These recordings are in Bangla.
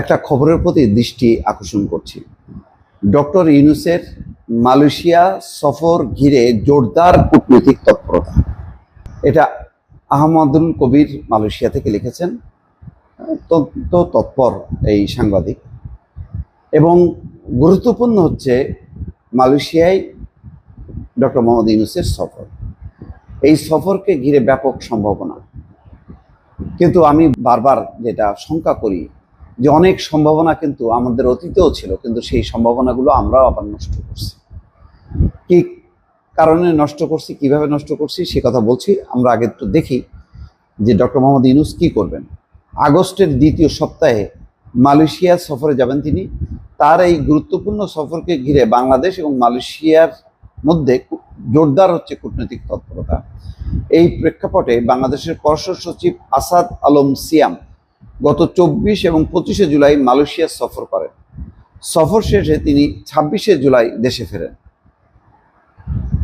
একটা খবরের প্রতি দৃষ্টি আকর্ষণ করছি। ডক্টর ইউনুসের মালয়েশিয়া সফর ঘিরে জোরদার কূটনৈতিক তৎপরতা। এটা আহমদুল কবির মালয়েশিয়া থেকে লিখেছেন। অত্যন্ত তৎপর এই সাংবাদিক। এবং গুরুত্বপূর্ণ হচ্ছে মালয়েশিয়ায় ডক্টর মোহাম্মদ ইউনুসের সফর। এই সফরকে ঘিরে ব্যাপক সম্ভাবনা। কিন্তু আমি বারবার যেটা শঙ্কা করি যে অনেক সম্ভাবনা কিন্তু আমাদের অতীতেও ছিল, কিন্তু সেই সম্ভাবনাগুলো আমরাও আবার নষ্ট করছি। কি কারণে নষ্ট করছি, কীভাবে নষ্ট করছি, সে কথা বলছি। আমরা আগে একটু দেখি যে ডক্টর মোহাম্মদ ইউনুস কি করবেন। আগস্টের দ্বিতীয় সপ্তাহে মালয়েশিয়া সফরে যাবেন তিনি। তার এই গুরুত্বপূর্ণ সফরকে ঘিরে বাংলাদেশ এবং মালয়েশিয়ার মধ্যে জোরদার হচ্ছে কূটনৈতিক তৎপরতা। এই প্রেক্ষাপটে বাংলাদেশের পররাষ্ট্র সচিব আসাদ আলম সিয়াম গত চব্বিশ এবং পঁচিশে জুলাই মালয়েশিয়া সফর করেন। সফর শেষে তিনি ছাব্বিশে জুলাই দেশে ফেরেন।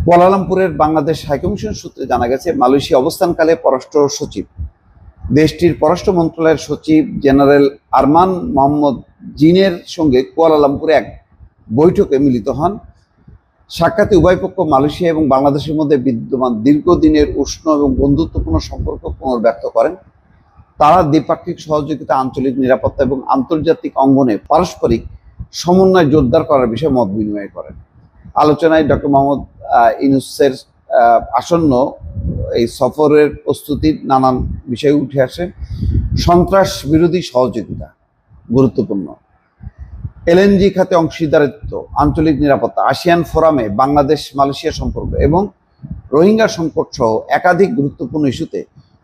কুয়ালালামপুরের বাংলাদেশ হাইকমিশন সূত্রে জানা গেছে, মালয়েশিয়া অবস্থানকালে পররাষ্ট্র সচিব। দেশটির পররাষ্ট্র মন্ত্রণালয়ের সচিব জেনারেল আরমান মোহাম্মদ জিনের সঙ্গে কুয়ালালামপুরে এক বৈঠকে মিলিত হন। সাক্ষাতে উভয় পক্ষ মালয়েশিয়া এবং বাংলাদেশের মধ্যে বিদ্যমান দীর্ঘদিনের উষ্ণ এবং বন্ধুত্বপূর্ণ সম্পর্ক পুনর্ব্যক্ত করেন। তারা দ্বিপাক্ষিক সহযোগিতা, আঞ্চলিক নিরাপত্তা এবং আন্তর্জাতিক অঙ্গনে পারস্পরিক সমন্বয় জোরদার করার বিষয়ে মত বিনিময় করেন। আলোচনায় ডক্টর মোহাম্মদ ইনুসের আসন্ন এই সফরের প্রস্তুতির নানান বিষয় উঠে আসে। সন্ত্রাস বিরোধী সহযোগিতা গুরুত্বপূর্ণ। এলএনজি খাতে অংশীদারিত্ব, আঞ্চলিক নিরাপত্তা, আসিয়ান ফোরামে বাংলাদেশ মালয়েশিয়া সম্পর্ক এবং রোহিঙ্গা সংকট সহ একাধিক গুরুত্বপূর্ণ ইস্যুতে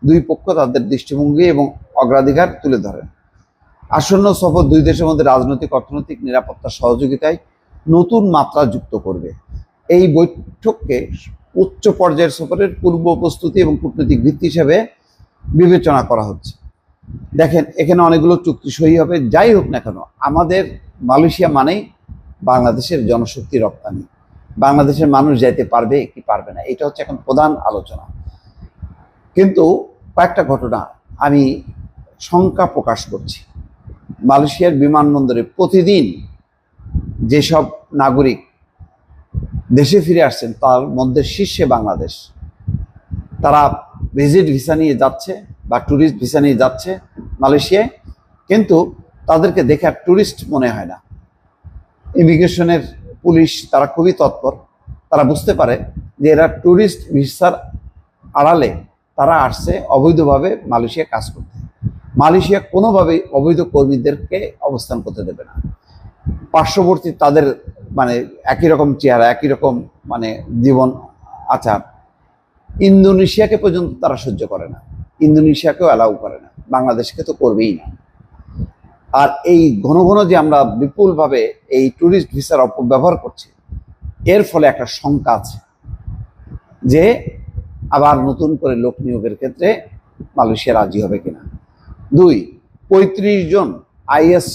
দুই পক্ষ তাদের দৃষ্টিভঙ্গি এবং অগ্রাধিকার তুলে ধরেন। আসন্ন সফর দুই দেশের মধ্যে রাজনৈতিক, অর্থনৈতিক নিরাপত্তা সহযোগিতায় নতুন মাত্রা যুক্ত করবে। এই বৈঠককে উচ্চ পর্যায়ের সফরের পূর্ব প্রস্তুতি এবং কূটনৈতিক ভিত্তি হিসেবে বিবেচনা করা হচ্ছে। দেখেন, এখানে অনেকগুলো চুক্তি সই হবে, যাই হোক না কেন, আমাদের মালয়েশিয়া মানেই বাংলাদেশের জনশক্তি রপ্তানি। বাংলাদেশের মানুষ যাইতে পারবে কি পারবে না, এটা হচ্ছে এখন প্রধান আলোচনা। কিন্তু কয়েকটা ঘটনা আমি শঙ্কা প্রকাশ করছি। মালয়েশিয়ার বিমানবন্দরে প্রতিদিন যেসব নাগরিক দেশে ফিরে আসছেন, তার মধ্যে শীর্ষে বাংলাদেশ। তারা ভিজিট ভিসা নিয়ে যাচ্ছে বা ট্যুরিস্ট ভিসা নিয়ে যাচ্ছে মালয়েশিয়ায়, কিন্তু তাদেরকে দেখে আর ট্যুরিস্ট মনে হয় না। ইমিগ্রেশনের পুলিশ তারা খুবই তৎপর। তারা বুঝতে পারে যে এরা ট্যুরিস্ট ভিসার আড়ালে তারা আসছে অবৈধভাবে মালয়েশিয়া কাজ করতে। মালয়েশিয়া কোনোভাবেই অবৈধ কর্মীদেরকে অবস্থান করতে দেবে না। পার্শ্ববর্তী তাদের মানে একই রকম চেহারা, একই রকম মানে জীবন আচার। ইন্দোনেশিয়াকে পর্যন্ত তারা সহ্য করে না। ইন্দোনেশিয়াকেও অ্যালাউ করে না। বাংলাদেশকে তো করবেই না। আর এই ঘন ঘন যে আমরা বিপুলভাবে এই ট্যুরিস্ট ভিসার অপব্যবহার করছি, এর ফলে একটা শঙ্কা আছে যে আবার নতুন করে লোক নিয়োগের ক্ষেত্রে মালয়েশিয়া রাজি হবে কিনা? দুই, পঁয়ত্রিশ জন আইএস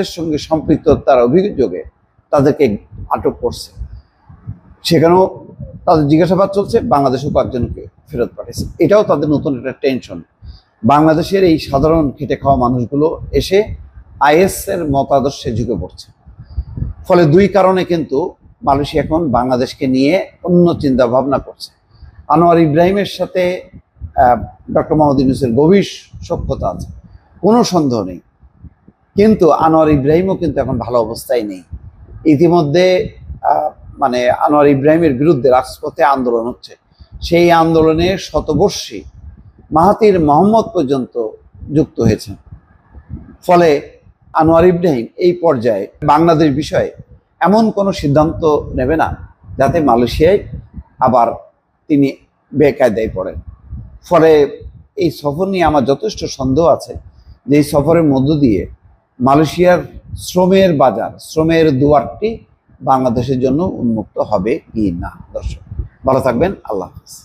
এর সঙ্গে সম্পৃক্ততার অভিযোগে তাদেরকে আটক করছে। সেখানেও তাদের জিজ্ঞাসাবাদ চলছে বাংলাদেশও কয়েকজনকে ফেরত পাঠিয়েছে এটাও তাদের নতুন একটা টেনশন। বাংলাদেশের এই সাধারণ খেটে খাওয়া মানুষগুলো এসে আইএস এর মতাদর্শে ঝুঁকে পড়ছে। ফলে দুই কারণে কিন্তু মালয়েশিয়া এখন বাংলাদেশকে নিয়ে অন্য চিন্তা ভাবনা করছে। আনোয়ার ইব্রাহিমের সাথে ডক্টর মোহাম্মদ ইউনুসের গভীর সক্ষতা আছে। কোনো সন্দেহ নেই। কিন্তু আনোয়ার ইব্রাহিমও কিন্তু এখন ভালো অবস্থায় নেই। ইতিমধ্যে মানে আনোয়ার ইব্রাহিমের বিরুদ্ধে রাজপথে আন্দোলন হচ্ছে। সেই আন্দোলনে শতবর্ষী মাহাতির মোহাম্মদ পর্যন্ত যুক্ত হয়েছেন। ফলে আনোয়ার ইব্রাহিম এই পর্যায়ে বাংলাদেশ বিষয়ে এমন কোনো সিদ্ধান্ত নেবে না, যাতে মালয়েশিয়ায় আবার তিনি বেকায়দায় পড়েন। ফলে এই সফর নিয়ে আমার যথেষ্ট সন্দেহ আছে যে এই সফরের মধ্য দিয়ে মালয়েশিয়ার শ্রমের বাজার, শ্রমের দুয়ারটি বাংলাদেশের জন্য উন্মুক্ত হবে কি না? দর্শক, ভালো থাকবেন, আল্লাহ হাফিজ।